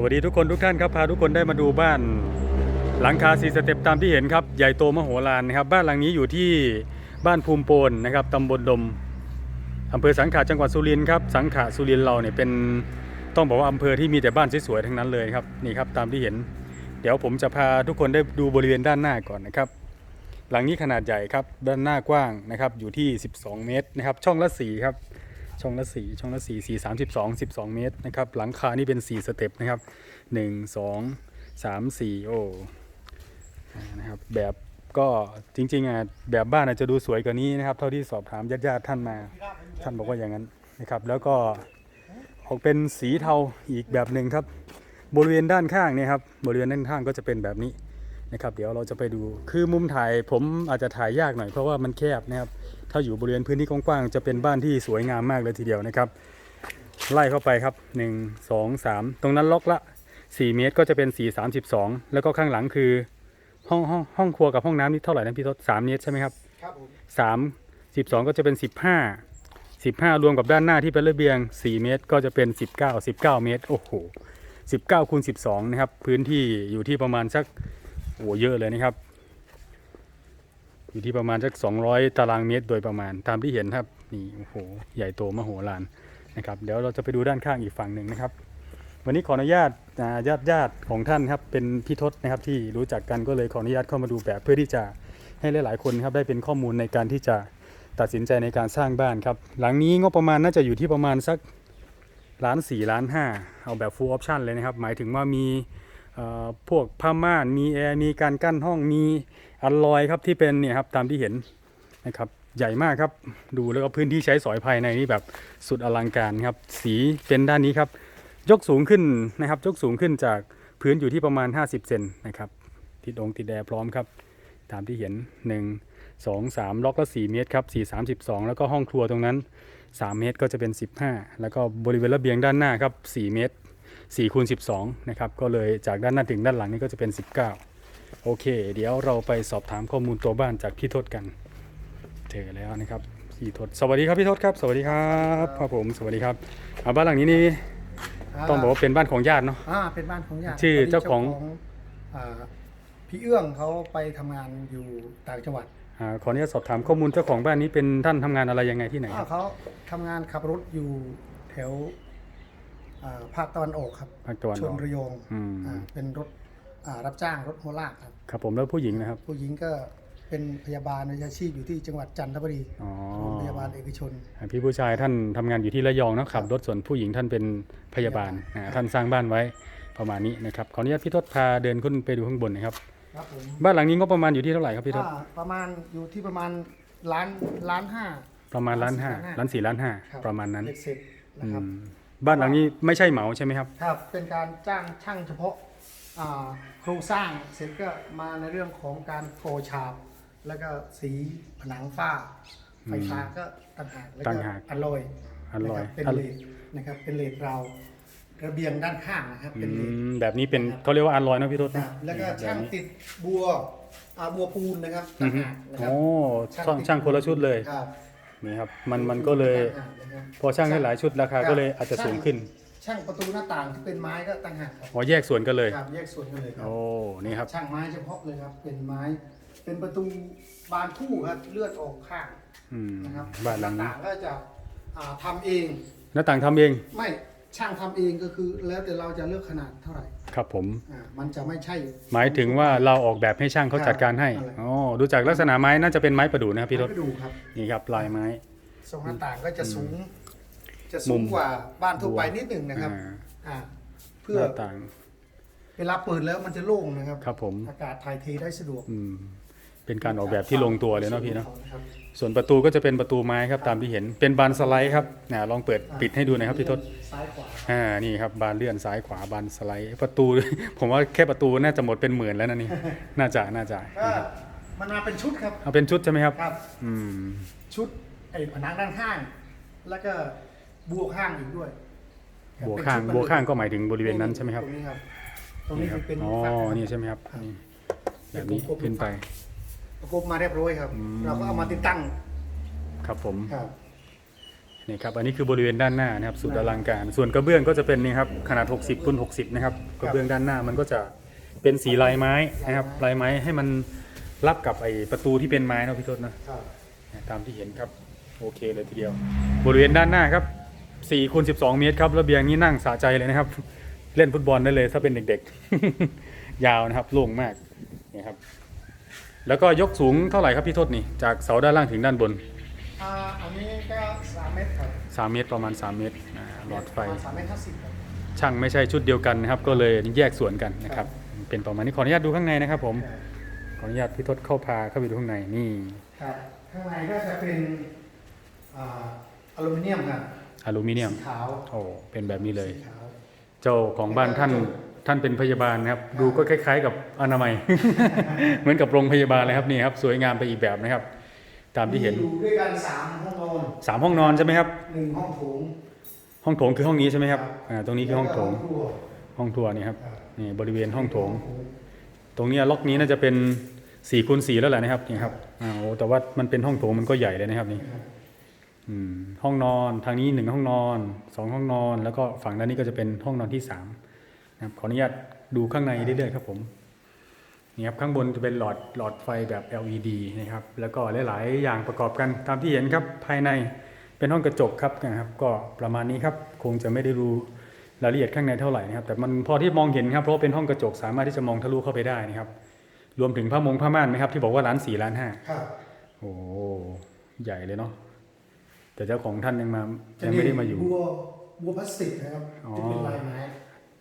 สวัสดีทุกคนทุกท่านครับพาทุกคนได้มาดูบ้านหลังคาสีสเต็ปตามที่เห็นครับใหญ่โตมโหฬารนะครับบ้านหลังนี้อยู่ที่บ้านภูมิโปนนะครับตำบลดมอำเภอสังขะจังหวัดสุรินทร์ครับสังขะสุรินทร์เราเนี่ยเป็นต้องบอกว่าอำเภอที่มีแต่บ้านสวยๆทั้งนั้นเลยครับนี่ครับตามที่เห็น เดี๋ยวผมจะพาทุกคนได้ดูบริเวณด้านหน้าก่อนนะครับ หลังนี้ขนาดใหญ่ครับด้านหน้ากว้างนะครับอยู่ที่ 12 เมตรนะครับช่องละสีครับ ช่องละสี่ช่องละสี่สี่สามสิบสองสิบสองเมตรนะครับหลังคานี่เป็นสี่สเต็ปนะครับหนึ่งสองสามสี่โอ้นะครับแบบก็จริงๆอะแบบบ้านอาจจะดูสวยกว่านี้นะครับ เท่าที่สอบถามญาติๆท่านมา ท่านบอกว่าอย่างนั้นนะครับ แล้วก็ออกเป็นสีเทาอีกแบบหนึ่งครับ บริเวณด้านข้างเนี่ยครับบริเวณด้านข้างก็จะเป็นแบบนี้นะครับ เดี๋ยวเราจะไปดูคือมุมถ่ายผมอาจจะถ่ายยากหน่อยเพราะว่ามันแคบนะครับ ถ้าอยู่บริเวณพื้นที่กว้างๆจะเป็นบ้านที่สวยงามมากเลยทีเดียวนะครับ ไล่เข้าไปครับ 1 2 3 ตรงนั้นล็อกละ 4 เมตรก็จะเป็น 4 32 แล้วก็ข้างหลังคือ ห้องห้องห้องครัวกับห้องน้ำนี่เท่าไหร่นะพี่ทศ3เมตรใช่ไหมครับครับผม3 12ก็จะเป็น 15 15 รวมกับด้านหน้าที่เป็นระเบียง 4 เมตรก็จะเป็น 19 19 เมตร โอ้โห19คูณ12 นะครับ พื้นที่อยู่ที่ประมาณสักโอ้เยอะเลยนะครับ อยู่ที่ประมาณสัก 200 ตารางเมตรโดยประมาณตามที่เห็นครับนี่โอ้โหใหญ่โตมโหฬารนะครับเดี๋ยวเราจะไปดูด้านข้างอีกฝั่งหนึ่งนะครับ วันนี้ขออนุญาตญาติญาติของท่านครับเป็นพี่ทศนะครับที่รู้จักกันก็เลยขออนุญาตเข้ามาดูแบบเพื่อที่จะให้หลาย ๆ คนครับได้เป็นข้อมูลในการที่จะตัดสินใจในการสร้างบ้านครับ หลังนี้งบประมาณน่าจะอยู่ที่ประมาณสักล้านสี่ล้านห้าเอาแบบ full option เลยนะครับ หมายถึงว่ามี พวกผ้าม่านมีแอร์มีการกั้นห้องมีอัลลอยครับที่เป็นเนี่ยครับตามที่เห็นนะครับใหญ่มากครับ ดูแล้วก็พื้นที่ใช้สอยภายในนี่แบบสุดอลังการครับ สีเป็นด้านนี้ครับ ยกสูงขึ้นนะครับยกสูงขึ้นจากพื้นอยู่ที่ประมาณ 50 เซนนะครับติดองติดแอร์พร้อมครับ ตามที่เห็น 1 2 3 ล็อกละ 4 เมตรครับ4 32 แล้วก็ห้องครัวตรงนั้น 3 เมตรก็จะเป็น 15 แล้วก็บริเวณระเบียงด้านหน้าครับ 4 เมตร 4คูณ12 นะครับ ก็เลยจากด้านหน้าถึงด้านหลังนี่ก็จะเป็น 19 โอเค เดี๋ยวเราไปสอบถามข้อมูลตัวบ้านจากพี่ทศกันเจอแล้วนะครับพี่ทศสวัสดีครับพี่ทศครับ สวัสดีครับครับผมสวัสดีครับอ่าบ้านหลังนี้นี่ต้องบอกว่าเป็นบ้านของญาติเนาะอ่าเป็นบ้านของญาติชื่อพดีเจ้าของอ่าพี่เอื้องเขาไปทำงานอยู่ต่างจังหวัดอ่าขออนุญาตสอบถามข้อมูลเจ้าของบ้านนี้เป็นท่านทำงานอะไรยังไงที่ไหนคอ่ารับเขาทำงานขับรถอยู่แถวอ่า ภาคตะวันออกครับภาคตะวันชอนอกระยองอืม อ่าเป็นรถอ่ารับจ้างรถโฮลากครับ ครับผมแล้วผู้หญิงนะครับ ผู้หญิงก็เป็นพยาบาลวิชาชีพอยู่ที่จังหวัดจันทบุรีอ๋อ โรงพยาบาลเอกชนอ่าพี่ผู้ชายท่านทำงานอยู่ที่ระยองเนอะขับรถส่วนผู้หญิงท่านเป็นพยาบาลอ่าท่านสร้างบ้านไว้ประมาณนี้นะครับขออนุญาตพี่ทศพาเดินขึ้นไปดูข้างบนนะครับ ครับผมบ้านหลังนี้งบประมาณอยู่ที่เท่าไหร่ครับพี่ทศอ่าประมาณอยู่ที่ประมาณล้านล้านห้า ประมาณล้านห้าล้าล้านนสี่สี่ล้านห้าครับ ประมาณนั้นเบ็ดเสร็จอืนะครับม บ้านหลังนี้ไม่ใช่เหมาใช่ไหมครับ ครับ เป็นการจ้างช่างเฉพาะอ่าโครงสร้างเสร็จก็มาในเรื่องของการโฟฉาบ แล้วก็สีผนังฝ้า ไฟฟ้าก็ต่างหากแล้วต่าก็งหากอลลอยอร่อย นะครับเป็นเลดนะครับเป็นเลดราวระเบียงด้านข้างนะครับอืเป็นเลดมแบบนี้เป็นเขาเรียกว่าอันลอยนะพี่ทศนะนะแล้วก็แบบช่างนี้ติดบัวอ่าบัวปูนนะครับอืต่าองฮึหากนะครัโอ้บช่างช่างคนละชุดเลย ครับ นี่ครับมันมันก็เลยต่างหากนะครับพอช่างให้หลายชุดราคาก็เลยอาจจะสูงขึ้นช่างประตูหน้าต่างที่เป็นไม้ก็ต่างหากครับอ๋อแยกส่วนกันเลย ครับแยกส่วนกันเลยครับ โอ้นี่ครับ ช่างไม้เฉพาะเลยครับ เป็นไม้ เป็นประตูบานคู่ครับเลือดออกข้างอืมนะครับบ้านหลังน้นี้ต่างก็จะอ่าทำเองหน้าต่างทำเอง ไม่ ช่างทำเองก็คือแล้วแต่เราจะเลือกขนาดเท่าไหร่ครับผม อ่ามันจะไม่ใช่ หมายถึงว่าเราออกแบบให้ช่างเขาจัดการให้ครับอ๋อดูจากลักษณะไม้น่าจะเป็นไม้ประดู่นะครับพี่รถไปดูครับนี่ครับลายไม้ ทรงหน้าต่างก็จะสูง จะมุสูมงกว่าบ้านทั่วไปนิดหนึ่งนะครับ อ่าอ่าหเพื่อน้าต่างเวลาเปิดแล้วมันจะโล่งนะครับ ครับผม อากาศถ่ายเทได้สะดวกอืมเป็นการออกแบบที่ลงตัวเลยเนาะพี่เนาะ ครับ ส่วนประตูก็จะเป็นประตูไม้ครับตามที่เห็นเป็นบานสไลด์ครับนะลองเปิดปิดให้ดูหนะครับพี่ทศซ้ายขวาอ่านี่ครับบานเลื่อนซ้ายขวาบานสไลด์ ประตู ผมว่าแค่ประตูน่าจะหมดเป็นหมื่นแล้วนะนี่น่าจะน่าจะก็นะครับมันมาเป็นชุดครับเอาเป็นชุดใช่ไหมครับครับอืมชุดไอ้ผนังด้านข้าง แล้วก็บัวข้างอีกด้วยบัวข้างเป็นชุดบัวข้างก็หมายถึงบริเวณนั้นใช่ไหมครับตรงนี้ครับตรงนี้ครัคือเป็นอ๋อฝั่งนี่ใช่ไหมครับนี่แบบนี้เป็นกลมๆขึ้นไป ประกบมาเรียบร้อยครับ อืม เราก็เอามาติดตั้งครับผมครับ นี่ครับอันนี้คือบริเวณด้านหน้านะครับสุดอลังการ ส่วนกระเบื้องก็จะเป็นนี่ครับขนาด 60คูณ60 นะครับกระเบื้องด้านหน้ามันก็จะเป็นสีลายไม้นะครับลายไม้ให้มันรับกับไอประตูที่เป็นไม้เนาะพี่ทศนะครับ ตามที่เห็นครับ โอเคเลยทีเดียว บริเวณด้านหน้าครับ4คูณ12 เมตรครับระเบียงนี้นั่งสะใจเลยนะครับ เล่นฟุตบอลได้เลยถ้าเป็นเด็กๆ ยาวนะครับโล่งมากนี่ครับ แล้วก็ยกสูงเท่าไหร่ครับพี่ทศนี่จากเสาด้านล่างถึงด้านบนอ่าอันนี้ก็สามเมตรครับ3เมตรประมาณ 3 เมตรอ่าหลอดไฟประมาณสามเมตรห้าสิบครับ ช่างไม่ใช่ชุดเดียวกันนะครับ ก็เลยแยกส่วนกันนะครับ เป็นประมาณนี้ขออนุญาตดูข้างในนะครับ ผมขออนุญาตพี่ทศเข้าพาเข้าไปดูข้างในนี่ครับ ข้างในก็จะเป็นอ่าอลูมิเนียมครับอลูมิเนียมสีขาวโอ้เป็นแบบนี้เลย สีขาว เจ้าของบ้านท่าน ท่านเป็นพยาบาลนะครับ ดูก็คล้าย ๆ กับอนามัย เหมือนกับโรงพยาบาลเลยครับนี่ครับ สวยงามไปอีกแบบนะครับ ตามที่เห็นมีอยู่ด้วยกันสามห้องนอนสามห้องนอนใช่ไหมครับหนึ่งห้องโถงห้องโถงคือห้องนี้ใช่ไหมครับอ่าตรงนี้คือห้องโถงแล้วก็ครัวห้องทัวร์นี่ครับครับนี่บริเวณห้องโถง ตรงเนี้ยล็อกนี้น่าจะเป็น4คูณ4แล้วแหละนะครับนี่ครับอ่าโอ้แต่ว่ามันเป็นห้องโถงมันก็ใหญ่เลยนะครับนี่ครับอืมห้องนอนทางนี้หนึ่งห้องนอนสองห้องนอน แล้วก็ฝั่งด้านนี้ก็จะเป็นห้องนอนที่สาม นะครับขออนุญาตดูข้างในเรื่อยๆครับผมนี่ครับข้างบนจะเป็นหลอดหลอดไฟแบบ LED นะครับแล้วก็หลายๆอย่างประกอบกันตามที่เห็นครับภายในเป็นห้องกระจกครับนะครับก็ประมาณนี้ครับคงจะไม่ได้รู้รายละเอียดข้างในเท่าไหร่นะครับแต่มันพอที่มองเห็นครับเพราะว่าเป็นห้องกระจกสามารถที่จะมองทะลุเข้าไปได้นะครับรวมถึงผ้ามงผ้าม่านไหมครับที่บอกว่าล้านสี่ล้านห้าครับโอ้ใหญ่เลยเนาะแต่เจ้าของท่านยังมาจะยังไม่ได้มาอยู่บัวบัวพลาสติกนะครับอ๋อจะเป็นลายไม้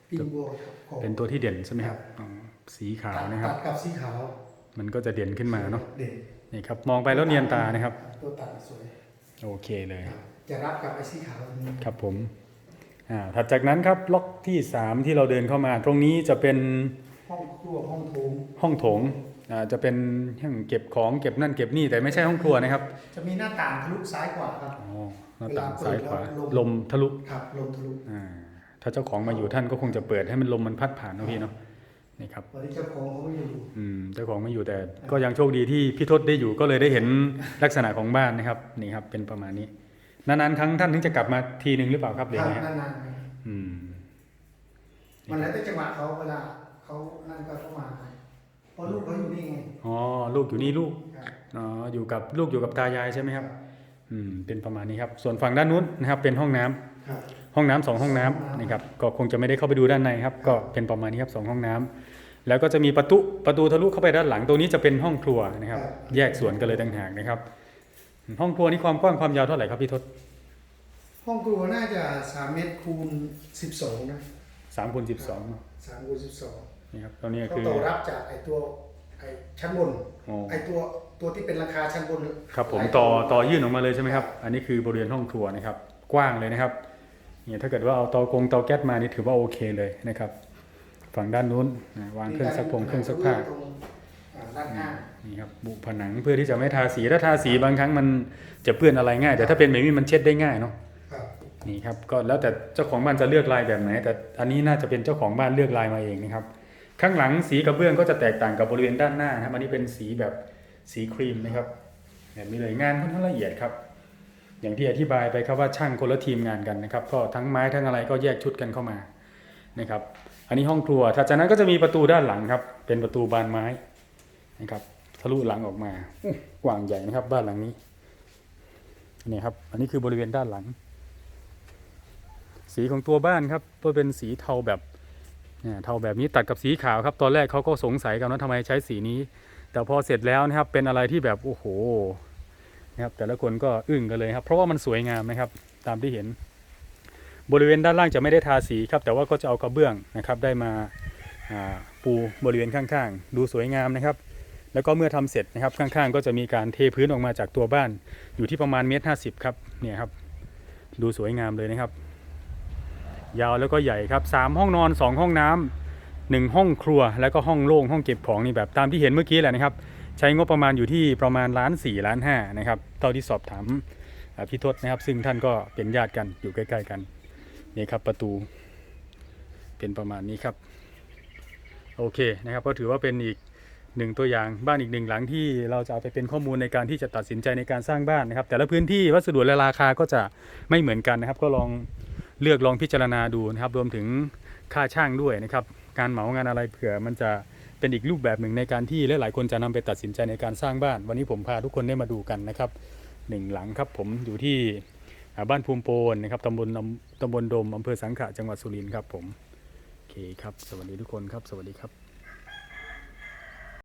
ปีนบัวของเป็นตัวที่เด่นใช่ไหมครับอ๋อสีขาวนะครับตัดกับสีขาว มันก็จะเด่นขึ้นมาเนาะเด่นนี่ครับมองไปแล้วเนียนตานะครับ ตัวตัดสวยโอเคเลยครับจะรับกับไอ้สีขาวตรงนี้ครับผมอ่าถัดจากนั้นครับล็อกที่3ที่เราเดินเข้ามา ตรงนี้จะเป็นห้องครัวห้องโถงห้องโถงอ่าจะเป็นห้องเก็บของเก็บนั่นเก็บนี่แต่ไม่ใช่ห้องครัวนะครับ จะมีหน้าต่างทะลุซ้ายขวาครับอ๋อหน้าต่างซ้ายขวาเวลาเปิดแล้วลลมมทะลุครับลมทะลุอ่า ถ้าเจ้าของมาอยู่ท่านก็คงจะเปิดให้มันลมมันพัดผ่านเนาะพี่เนาะนี่ครับวันนี้เจ้าของเขาไม่อยู่อืมเจ้าของไม่อยู่แต่ ก็ยังโชคดีที่พี่ทศได้อยู่ก็เลยได้เห็นลักษณะของบ้านนะครับนี่ครับ เป็นประมาณนี้นานๆครั้งท่านถึงจะกลับมาทีหนึ่งหรือเปล่าครับหรือครับไงฮะนานๆครับอืมมันแล้วแต่จังหวะเขาเวลาเขานั่นก็เข้ามาเพราะลูกเขาอยู่นี่ไงอ๋อลูกอยู่นี่ลูกครับอ๋ออยู่กับลูกอยู่กับตายายใช่ไหมครับ อืม เป็นประมาณนี้ครับ ส่วนฝั่งด้านนู้นนะครับ เป็นห้องน้ำครับห้องน้ำสองห้องน้ำนะครับก็คงจะไม่ได้เข้าไปดูด้านในครับก็เป็นประมาณนี้ครับสองห้องน้ำแล้วก็จะมีประตูประตูทะลุเข้าไปด้านหลังตรงนี้จะเป็นห้องครัวนะครับ แยกส่วนกันเลยต่างหากนะครับ ห้องครัวนี่ความกว้างความยาวเท่าไหร่ครับพี่ทศห้องครัวน่าจะสามเมตรคูณสิบสองนะสามคูณสิบสองสามคูณสิบสองนี่ครับตรงนี้ก็คือต่อรับจากไอ้ตัวไอ้ชั้นบนอ๋อไอ้ตัวตัวที่เป็นราคาชั้นบนครับผมหลายต่อต่อยื่นออกมาเลยใช่ไหมครับ อันนี้คือบริเวณห้องครัวนะครับ กว้างเลยนะครับ เนี่ยถ้าเกิดว่าเอาเตากงเตาแก๊สมานี่ถือว่าโอเคเลยนะครับ ฝั่งด้านนู้นนะวางเครื่องซักผงเครื่องซักผ้าตรงอ่าด้านข้างนี่ครับบุผนังเพื่อที่จะไม่ทาสีถ้าทาสีบางครั้งมันจะเปื้อนอะไรง่าย แต่ถ้าเป็นแบบนี้มันเช็ดได้ง่ายเนาะครับนี่ครับก็แล้วแต่เจ้าของบ้านจะเลือกลายแบบไหน แต่อันนี้น่าจะเป็นเจ้าของบ้านเลือกลายมาเองนะครับ ข้างหลังสีกระเบื้องก็จะแตกต่างกับบริเวณด้านหน้านะครับอันนี้เป็นสีแบบสีครีมนะครับแบบนี้เลยงานค่อนข้างละเอียดครับ อย่างที่อธิบายไปครับว่าช่างคนละทีมงานกันนะครับ ก็ทั้งไม้ทั้งอะไรก็แยกชุดกันเข้ามานะครับ อันนี้ห้องครัวถัดจากนั้นก็จะมีประตูด้านหลังครับ เป็นประตูบานไม้นะครับ ทะลุหลังออกมากว้างใหญ่นะครับ บ้านหลังนี้นี่ครับ อันนี้คือบริเวณด้านหลัง สีของตัวบ้านครับก็เป็นสีเทาแบบเนี่ยเทาแบบนี้ตัดกับสีขาวครับ ตอนแรกเขาก็สงสัยกันว่าทำไมใช้สีนี้ แต่พอเสร็จแล้วนะครับเป็นอะไรที่แบบโอ้โห นะครับแต่ละคนก็อึ้งกันเลยครับ เพราะว่ามันสวยงามนะครับตามที่เห็น บริเวณด้านล่างจะไม่ได้ทาสีครับ แต่ว่าก็จะเอากระเบื้องนะครับได้มาาปูบริเวณข้างๆ ดูสวยงามนะครับ แล้วก็เมื่อทำเสร็จนะครับข้างๆ ก็จะมีการเทพื้นออกมาจากตัวบ้าน อยู่ที่ประมาณเมตรห้าสิบครับเนี่ยครับ ดูสวยงามเลยนะครับ ยาวแล้วก็ใหญ่ครับสามห้องนอนสองห้องน้ำหนึ่งห้องครัวแล้วก็ห้องโล่งห้องเก็บของนี่แบบตามที่เห็นเมื่อกี้แหละนะครับ ใช้งบประมาณอยู่ที่ประมาณล้านสี่ล้านห้านะครับเท่าที่สอบถามพี่ทศนะครับ ซึ่งท่านก็เป็นญาติกันอยู่ใกล้ๆกันนี่ครับประตูเป็นประมาณนี้ครับ โอเคนะครับก็ถือว่าเป็นอีกหนึ่งตัวอย่างบ้านอีกหนึ่งหลังที่เราจะเอาไปเป็นข้อมูลในการที่จะตัดสินใจในการสร้างบ้านนะครับ แต่ละพื้นที่วัสดุและราคาก็จะไม่เหมือนกันนะครับ ก็ลองเลือกลองพิจารณาดูนะครับ รวมถึงค่าช่างด้วยนะครับ การเหมางานอะไรเผื่อมันจะ เป็นอีกรูปแบบหนึ่งในการที่หลายๆคนจะนำไปตัดสินใจในการสร้างบ้าน วันนี้ผมพาทุกคนได้มาดูกันนะครับหนึ่งหลังครับผมอยู่ที่บ้านภูมิโพนนะครับตำบลตำบลดมอำเภอสังขะจังหวัดสุรินทร์ครับผมโอเคครับ สวัสดีทุกคนครับ สวัสดีครับ